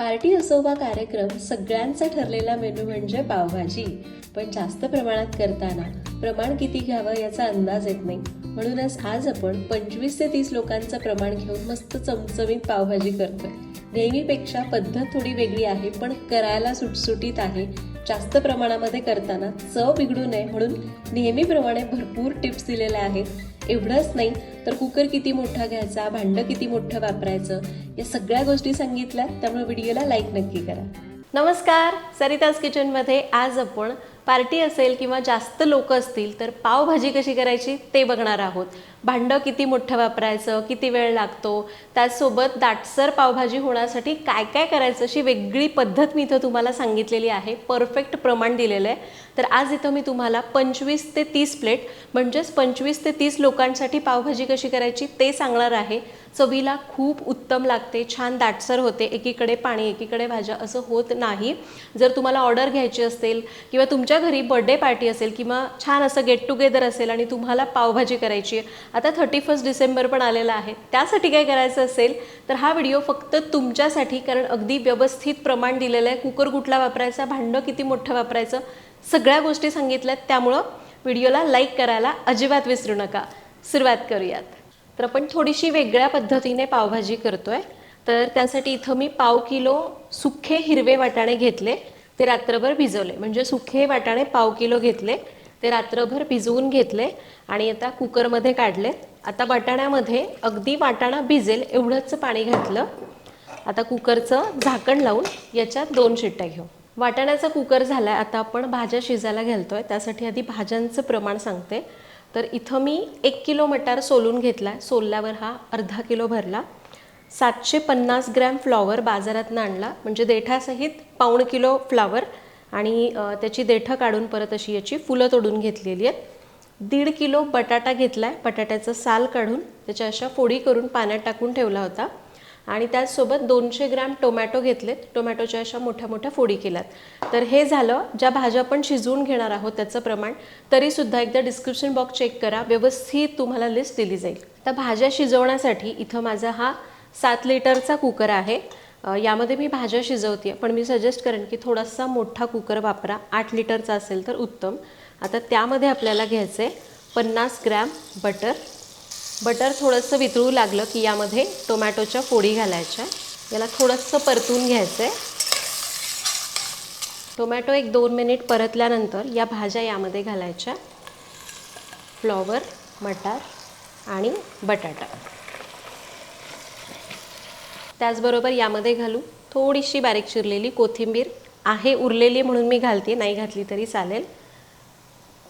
Party असो वा कार्यक्रम सगळ्यांचा ठरलेला मेनू म्हणजे पावभाजी. पण जास्त प्रमाणात करताना प्रमाण किती घ्यावं याचा अंदाज येत नाही. म्हणूनच आज आपण पंचवीस ते तीस लोकांचं प्रमाण घेऊन मस्त चमचमीत पावभाजी करतोय. नेहमीपेक्षा पद्धत थोडी वेगळी आहे पण करायला सुटसुटीत आहे. जास्त प्रमाणामध्ये करताना चव बिघडू नये म्हणून नेहमीप्रमाणे भरपूर टिप्स दिलेल्या आहेत. एवढंच नाही तर कुकर किती मोठा घ्यायचा भांडं किती मोठं वापरायचं या सगळ्या गोष्टी सांगितल्या त्यामुळे व्हिडिओला लाईक नक्की करा. नमस्कार सरिताज किचनमध्ये आज आपण पार्टी असेल किंवा जास्त लोक असतील तर पावभाजी कशी करायची ते बघणार आहोत. भांडं किती मोठं वापरायचं किती वेळ लागतो त्याचसोबत दाटसर पावभाजी होण्यासाठी काय काय करायचं अशी वेगळी पद्धत मी इथं तुम्हाला सांगितलेली आहे. परफेक्ट प्रमाण दिलेलं आहे. तर आज इथं मी तुम्हाला पंचवीस ते तीस प्लेट म्हणजेच पंचवीस ते तीस लोकांसाठी पावभाजी कशी करायची ते सांगणार आहे. चवीला खूप उत्तम लागते छान दाटसर होते एकीकडे पाणी एकीकडे भाज्या असं होत नाही. जर तुम्हाला ऑर्डर घ्यायची असेल किंवा तुमच्या घरी बर्थडे पार्टी असेल किंवा छान असं गेट टुगेदर असेल आणि तुम्हाला पावभाजी करायची आहे आता थर्टी फर्स्ट डिसेंबर पण आलेला आहे त्यासाठी काय करायचं असेल तर हा व्हिडिओ फक्त तुमच्यासाठी कारण अगदी व्यवस्थित प्रमाण दिलेलं आहे कुकर कुठला वापरायचा भांडं किती मोठं वापरायचं सगळ्या गोष्टी सांगितल्यात त्यामुळं व्हिडिओला लाईक करायला अजिबात विसरू नका. सुरुवात करूयात. तर आपण थोडीशी वेगळ्या पद्धतीने पावभाजी करतोय तर त्यासाठी इथं मी पाव किलो सुखे हिरवे वाटाणे घेतले ते रात्रभर भिजवले. म्हणजे सुखे वाटाणे पाव किलो घेतले. ते रात्रभर भिजवून घेतले आणि आता कुकरमध्ये काढले. आता वाटाण्यामध्ये अगदी वाटाणा भिजेल एवढंच पाणी घातलं. आता कुकरचं झाकण लावून याच्यात दोन शिट्ट्या घेऊ. वाटाण्याचा कुकर झाला आहे आता आपण भाज्या शिजायला घालतो आहे त्यासाठी आधी भाज्यांचं प्रमाण सांगते. तर इथं मी एक किलो मटार सोलून घेतला आहे सोलल्यावर हा अर्धा किलो भरला. सातशे पन्नास ग्रॅम फ्लॉवर बाजारातनं आणला. म्हणजे देठासहित पाऊण किलो फ्लावर आणि त्याची देठं काढून परत अशी याची फुलं तोडून घेतलेली आहेत. दीड किलो बटाटा घेतला आहे बटाट्याचं साल काढून त्याच्या अशा फोडी करून पाण्यात टाकून ठेवला होता. आणि त्याचसोबत दोनशे ग्रॅम टोमॅटो घेतलेत. टोमॅटोच्या अशा मोठ्या मोठ्या फोडी केल्यात. तर हे झालं. ज्या भाज्या आपण शिजवून घेणार आहोत त्याचं प्रमाण तरीसुद्धा एकदा डिस्क्रिप्शन बॉक्स चेक करा. व्यवस्थित तुम्हाला लिस्ट दिली जाईल. तर भाज्या शिजवण्यासाठी इथं माझा हा सात लिटरचा कुकर आहे. यामध्ये मी भाज्या शिजवते पण मी सजेस्ट करेन की थोडासा मोठा कुकर वापरा. आठ लिटरचा असेल तर उत्तम. आता त्यामध्ये आपल्याला घ्यायचं आहे पन्नास ग्रॅम बटर. बटर थोडंसं वितळू लागलं की यामध्ये टोमॅटोच्या फोडी घालायच्या. याला थोडंसं परतून घ्यायचं आहे टोमॅटो एक दोन मिनिट परतल्यानंतर या भाज्या यामध्ये घालायच्या. फ्लॉवर मटार आणि बटाटा. त्याचबरोबर यामध्ये घालू थोडीशी बारीक चिरलेली कोथिंबीर. आहे उरलेली म्हणून मी घालते नाही घातली तरी चालेल.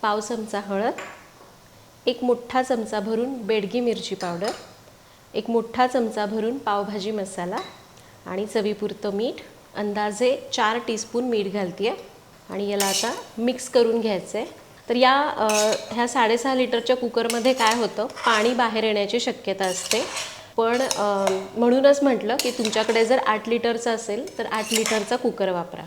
पाव चमचा हळद एक मोठा चमचा भरून बेडगी मिरची पावडर एक मोठा चमचा भरून पावभाजी मसाला आणि चवीपुरतं मीठ. अंदाजे चार टीस्पून मीठ घालते आहे आणि याला आता मिक्स करून घ्यायचं आहे तर या ह्या साडेसहा लिटरच्या कुकरमध्ये काय होतं? पाणी बाहेर येण्याची शक्यता असते. पण म्हणूनच म्हटलं की तुमच्याकडे जर आठ लिटरचा असेल तर आठ लिटरचा कुकर वापरा.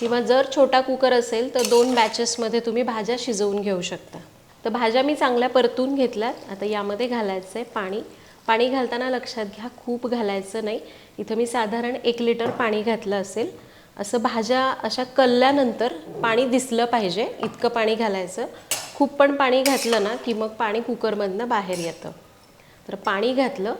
किंवा जर छोटा कुकर असेल तर दोन बॅचेसमध्ये तुम्ही भाज्या शिजवून घेऊ शकता. तर भाज्या मी चांगल्या परतून घेतल्यात. आता यामध्ये घालायचं आहे पाणी. पाणी घालताना लक्षात घ्या खूप घालायचं नाही. इथं मी साधारण एक लिटर पाणी घातलं असेल. असं भाज्या अशा कलल्यानंतर पाणी दिसलं पाहिजे इतकं पाणी घालायचं. खूप पण पाणी घातलं ना की मग पाणी कुकरमधनं बाहेर येतं. तर पाणी घातलं.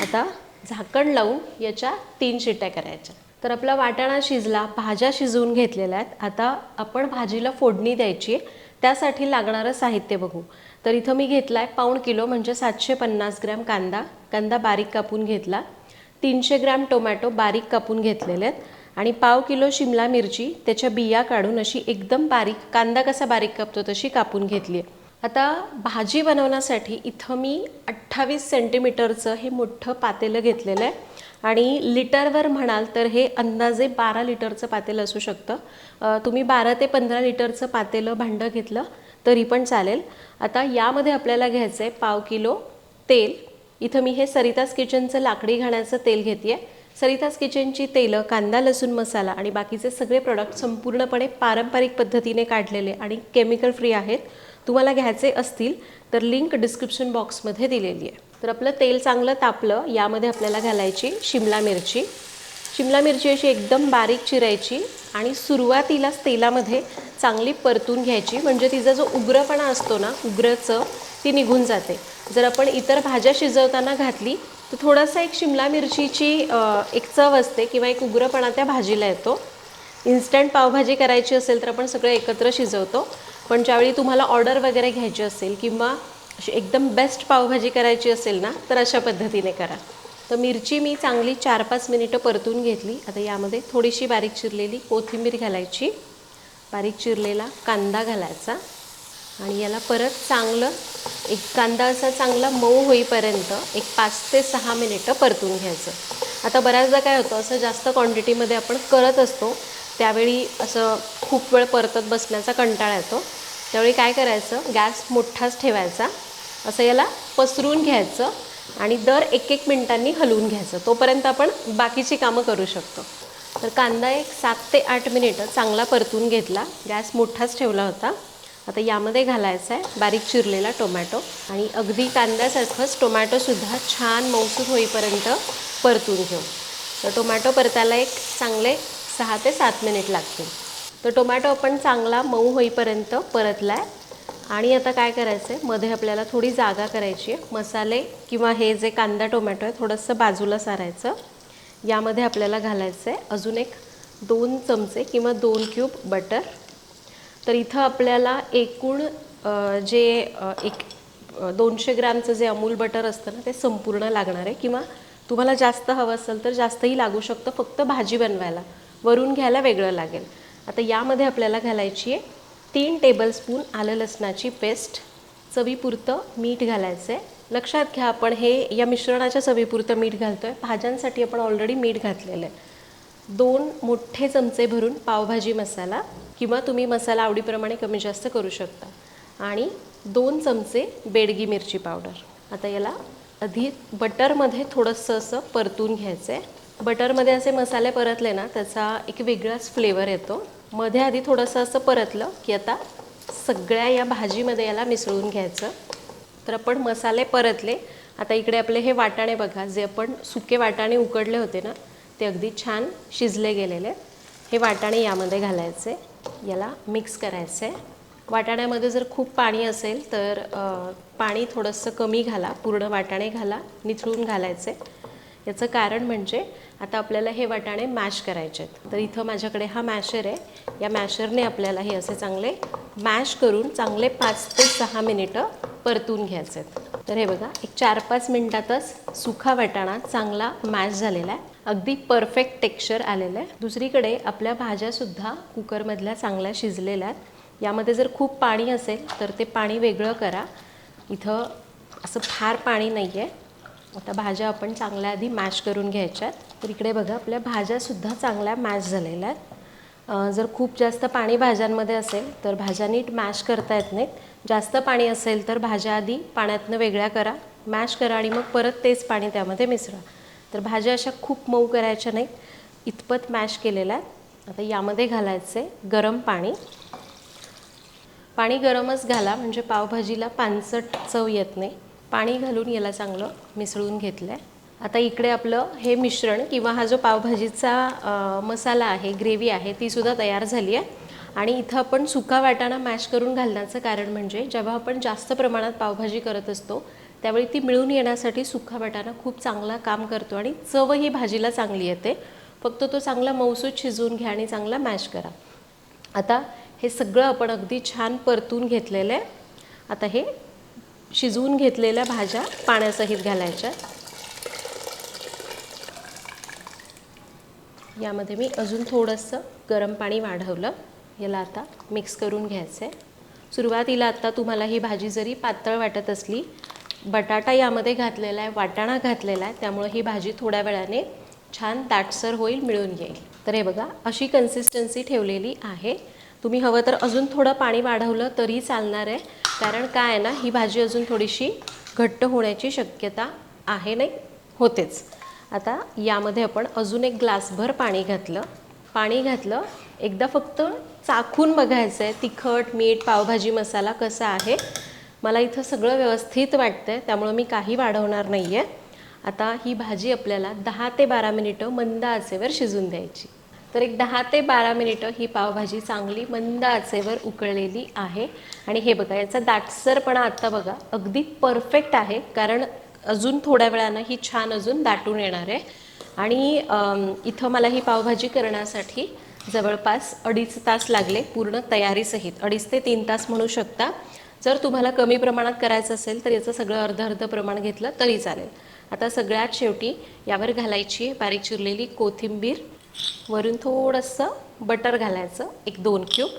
आता झाकण लावून याच्या तीन शिट्ट्या करायच्या. तर आपला वाटाणा शिजला भाज्या शिजवून घेतलेल्या आहेत. आता आपण भाजीला फोडणी द्यायची आहे. त्यासाठी लागणारं साहित्य बघू. तर इथं मी घेतला आहे पाऊण किलो म्हणजे सातशे पन्नास ग्रॅम कांदा. कांदा बारीक कापून घेतला. तीनशे ग्रॅम टोमॅटो बारीक कापून घेतलेले आहेत. आणि पाव किलो शिमला मिरची त्याच्या बिया काढून अशी एकदम बारीक कांदा कसा बारीक कापतो तशी कापून घेतली आहे. आता भाजी बनवण्यासाठी इथं मी अठ्ठावीस सेंटीमीटरचं हे मोठं पातेलं घेतलेलं आहे. आणि लिटरवर म्हणाल तर हे अंदाजे बारा लिटरचं पातेलं असू शकतं. तुम्ही बारा ते पंधरा लिटरचं पातेलं भांडं घेतलं तरी पण चालेल. आता यामध्ये आपल्याला घ्यायचं आहे पाव किलो तेल. इथं मी हे सरितास किचनचं लाकडी घाण्याचं तेल घेते आहे सरितास किचनची तेलं कांदा लसूण मसाला आणि बाकीचे सगळे प्रोडक्ट संपूर्णपणे पारंपरिक पद्धतीने काढलेले आणि केमिकल फ्री आहेत. तुम्हाला घ्यायचे असतील तर लिंक डिस्क्रिप्शन बॉक्समध्ये दिलेली आहे. तर आपलं तेल चांगलं तापलं यामध्ये आपल्याला घालायची शिमला मिरची. शिमला मिरची अशी एकदम बारीक चिरायची आणि सुरुवातीलाच तेलामध्ये चांगली परतून घ्यायची. म्हणजे तिचा जो उग्रपणा असतो ना उग्र चव ती निघून जाते. जर आपण इतर भाज्या शिजवताना घातली तर थोडासा एक शिमला मिरचीची एक चव असते किंवा एक उग्रपणा त्या भाजीला येतो. इन्स्टंट पावभाजी करायची असेल तर आपण सगळं एकत्र शिजवतो. पण ज्यावेळी तुम्हाला ऑर्डर वगैरे घ्यायची असेल किंवा अशी एकदम बेस्ट पावभाजी करायची असेल ना तर अशा पद्धतीने करा. तर मिरची मी चांगली चार पाच मिनिटं परतून घेतली. आता यामध्ये थोडीशी बारीक चिरलेली कोथिंबीर घालायची. बारीक चिरलेला कांदा घालायचा. आणि याला परत चांगलं एक कांदा असा चांगला मऊ होईपर्यंत एक पाच ते सहा मिनिटं परतून घ्यायचं. आता बऱ्याचदा काय होतं असं जास्त क्वांटिटीमध्ये आपण करत असतो त्यावेळी असं खूप वेळ परतत बसण्याचा कंटाळा येतो. त्यावेळी काय करायचं? गॅस मोठाच ठेवायचा. असं याला पसरून घ्यायचं आणि दर एक एक मिनिटांनी हलवून घ्यायचं. तोपर्यंत आपण बाकीची कामं करू शकतो. तर कांदा एक सात ते आठ मिनिटं चांगला परतून घेतला. गॅस मोठाच ठेवला होता. आता यामध्ये घालायचा आहे बारीक चिरलेला टोमॅटो आणि अगदी कांद्यासारखंच टोमॅटोसुद्धा छान मौसूद होईपर्यंत परतून घेऊ. तर टोमॅटो परतायला एक चांगले सहा ते सात मिनिट लागतील. तर टोमॅटो आपण चांगला मऊ होईपर्यंत परतला आहे आणि आता काय करायचं आहे मध्ये आपल्याला थोडी जागा करायची आहे. मसाले किंवा हे जे कांदा टोमॅटो आहे थोडंसं बाजूला सारायचं. यामध्ये आपल्याला घालायचं आहे अजून एक दोन चमचे किंवा दोन क्यूब बटर. तर इथं आपल्याला एकूण जे एक दोनशे ग्रॅमचं जे अमूल बटर असतं ना ते संपूर्ण लागणार आहे. किंवा तुम्हाला जास्त हवं असेल तर जास्तही लागू शकतं. फक्त भाजी बनवायला. वरून घ्यायला वेगळं लागेल. आता यामध्ये आपल्याला घालायची आहे तीन टेबलस्पून आलं लसणाची पेस्ट चवीपुरतं मीठ घालायचं आहे लक्षात घ्या आपण हे या मिश्रणाच्या चवीपुरतं मीठ घालतो आहे भाज्यांसाठी आपण ऑलरेडी मीठ घातलेलं आहे. दोन मोठे चमचे भरून पावभाजी मसाला किंवा तुम्ही मसाला आवडीप्रमाणे कमी जास्त करू शकता. आणि दोन चमचे बेडगी मिरची पावडर. आता याला आधी बटरमध्ये थोडंसं असं परतून घ्यायचं आहे बटरमध्ये असे मसाले परतले ना त्याचा एक वेगळाच फ्लेवर येतो. मध्ये आधी थोडंसं असं परतलं की आता सगळ्या या भाजीमध्ये याला मिसळून घ्यायचं. तर आपण मसाले परतले. आता इकडे आपले हे वाटाणे बघा जे आपण सुके वाटाणे उकडले होते ना ते अगदी छान शिजले गेलेले. हे वाटाणे यामध्ये घालायचे. याला मिक्स करायचे. वाटाण्यामध्ये जर खूप पाणी असेल तर पाणी थोडंसं कमी घाला. पूर्ण वाटाणे घाला निथळून घालायचे. याचं कारण म्हणजे आता आपल्याला हे वाटाणे मॅश करायचे आहेत. तर इथं माझ्याकडे हा मॅशर आहे. या मॅशरने आपल्याला हे असे चांगले मॅश करून चांगले पाच ते सहा मिनिटं परतून घ्यायचे आहेत. तर हे बघा एक चार पाच मिनिटातच सुखा वाटाणा चांगला मॅश झालेला आहे. अगदी परफेक्ट टेक्स्चर आलेलं आहे. दुसरीकडे आपल्या भाज्यासुद्धा कुकरमधल्या चांगल्या शिजलेल्या आहेत. यामध्ये जर खूप पाणी असेल तर ते पाणी वेगळं करा. इथं असं फार पाणी नाही आहे आता भाज्या आपण चांगल्या आधी मॅश करून घ्यायच्या आहेत तर इकडे बघा आपल्या भाज्यासुद्धा चांगल्या मॅश झालेल्या आहेत. जर खूप जास्त पाणी भाज्यांमध्ये असेल तर भाज्या नीट मॅश करता येत नाहीत. जास्त पाणी असेल तर भाज्या आधी पाण्यातनं वेगळ्या करा. मॅश करा आणि मग परत तेच पाणी त्यामध्ये मिसळा. तर भाज्या अशा खूप मऊ करायच्या नाहीत. इतपत मॅश केलेल्या आहेत. आता यामध्ये घालायचं गरम पाणी. पाणी गरमच घाला म्हणजे पावभाजीला पानसट चव येत नाही. पाणी घालून याला चांगलं मिसळून घेतलं आहे आता इकडे आपलं हे मिश्रण किंवा हा जो पावभाजीचा मसाला आहे ग्रेव्ही आहे तीसुद्धा तयार झाली आहे आणि इथं आपण सुका वाटाणा मॅश करून घालण्याचं कारण म्हणजे जेव्हा आपण जास्त प्रमाणात पावभाजी करत असतो त्यावेळी ती मिळून येण्यासाठी सुका वाटाणा खूप चांगला काम करतो आणि चव ही भाजीला चांगली येते. फक्त तो चांगला मौसूद शिजवून घ्या आणि चांगला मॅश करा. आता हे सगळं आपण अगदी छान परतून घेतलेलं आहे. आता हे शिजवून घेतलेल्या भाज्या पाण्यासहित घालायच्या. यामध्ये मी अजून थोडंसं गरम पाणी वाढवलं. याला आता मिक्स करून घ्यायचं आहे सुरुवातीला आत्ता तुम्हाला ही भाजी जरी पातळ वाटत असली बटाटा यामध्ये घातलेला आहे वाटाणा घातलेला आहे त्यामुळे ही भाजी थोड्या वेळाने छान दाटसर होईल मिळून येईल. तर हे बघा अशी कन्सिस्टन्सी ठेवलेली आहे. तुम्ही हवं तर अजून थोडं पाणी वाढवलं तरी चालणार आहे. कारण काय आहे ना ही भाजी अजून थोडीशी घट्ट होण्याची शक्यता आहे नाही? होतेच. आता यामध्ये आपण अजून एक ग्लासभर पाणी घातलं. पाणी घातलं एकदा फक्त चाखून बघायचं आहे तिखट मीठ पावभाजी मसाला कसा आहे? मला इथं सगळं व्यवस्थित वाटतं आहे त्यामुळं मी काही वाढवणार नाही आहे आता ही भाजी आपल्याला दहा ते बारा मिनिटं मंद आचेवर शिजून द्यायची. तर एक दहा ते बारा मिनिटं ही पावभाजी चांगली मंद आचेवर उकळलेली आहे. आणि हे बघा याचा दाटसरपणा आत्ता बघा अगदी परफेक्ट आहे कारण अजून थोड्या वेळानं ही छान अजून दाटून येणार आहे. आणि इथं मला ही पावभाजी करण्यासाठी जवळपास अडीच तास लागले पूर्ण तयारीसहित. अडीच ते तीन तास म्हणू शकता. जर तुम्हाला कमी प्रमाणात करायचं असेल तर याचं सगळं अर्ध अर्ध प्रमाण घेतलं तरी चालेल. आता सगळ्यात शेवटी यावर घालायची बारीक चिरलेली कोथिंबीर वरून थोडंसं बटर घालायचं एक दोन क्यूब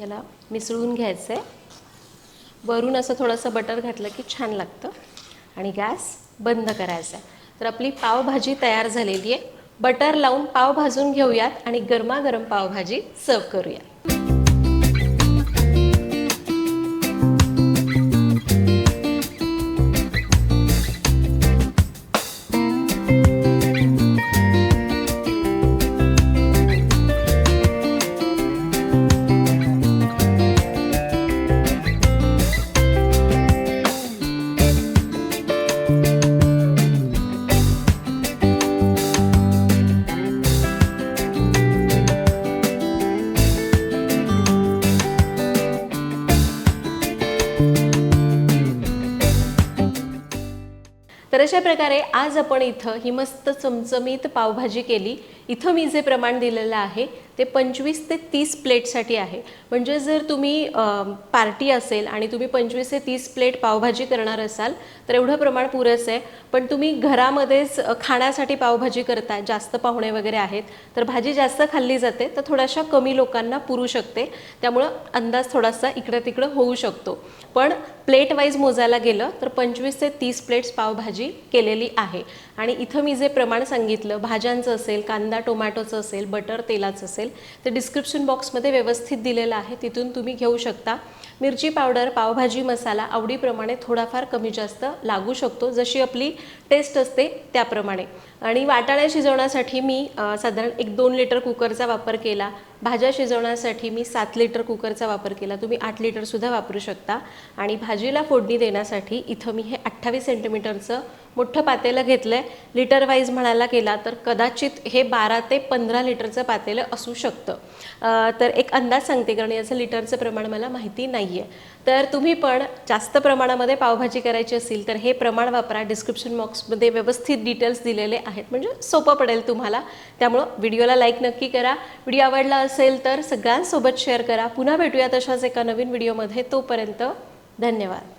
याला मिसळून घ्यायचं आहे वरून असं थोडंसं बटर घातलं की छान लागतं. आणि गॅस बंद करायचा. आहे तर आपली पावभाजी तयार झालेली आहे. बटर लावून पाव भाजून घेऊयात आणि गरमागरम पावभाजी सर्व करूयात. तर अशा प्रकारे आज आपण इथं ही मस्त चमचमीत पावभाजी केली. इथं मी जे प्रमाण दिलेलं आहे ते पंचवीस ते तीस प्लेटसाठी आहे. म्हणजे जर तुम्ही पार्टी असेल आणि तुम्ही पंचवीस ते तीस प्लेट पावभाजी करणार असाल तर एवढं प्रमाण पुरेसं आहे. पण तुम्ही घरामध्येच खाण्यासाठी पावभाजी करताय जास्त पाहुणे वगैरे आहेत तर भाजी जास्त खाल्ली जाते तर थोड्याशा कमी लोकांना पुरू शकते. त्यामुळं अंदाज थोडासा इकडं तिकडं होऊ शकतो. पण प्लेट वाईज मोजायला गेलं तर पंचवीस ते तीस प्लेट्स पावभाजी केलेली आहे. आणि इथं मी जे प्रमाण सांगितलं भाज्यांचं असेल कांदा टोमॅटोचं असेल बटर तेलाचं असेल ते डिस्क्रिप्शन बॉक्समध्ये व्यवस्थित दिलेलं आहे. तिथून तुम्ही घेऊ शकता. मिरची पावडर पावभाजी मसाला आवडीप्रमाणे थोडाफार कमी जास्त लागू शकतो. जशी आपली टेस्ट असते त्याप्रमाणे. आणि वाटाणे शिजवण्यासाठी मी साधारण एक दोन लिटर कुकरचा वापर केला. भाज्या शिजवण्यासाठी मी सात लिटर कुकरचा वापर केला. तुम्ही आठ लिटरसुद्धा वापरू शकता. आणि भाजीला फोडणी देण्यासाठी इथं मी हे अठ्ठावीस सेंटीमीटरचं मोठं पातेलं घेतलं आहे लिटर वाईज म्हणायला गेला तर कदाचित हे बारा ते पंधरा लिटरचं पातेलं असू शकतं. तर एक अंदाज सांगते कारण याचं लिटरचं प्रमाण मला माहिती नाही आहे तर तुम्ही पण जास्त प्रमाणामध्ये पावभाजी करायची असेल तर हे प्रमाण वापरा. डिस्क्रिप्शन बॉक्समध्ये व्यवस्थित डिटेल्स दिलेले आहेत. म्हणजे सोपं पडेल तुम्हाला. त्यामुळं व्हिडिओला लाईक नक्की करा. व्हिडिओ आवडला असेल तर सगळ्यांसोबत शेअर करा. पुन्हा भेटूया तशाच एका नवीन व्हिडिओमध्ये. तोपर्यंत धन्यवाद.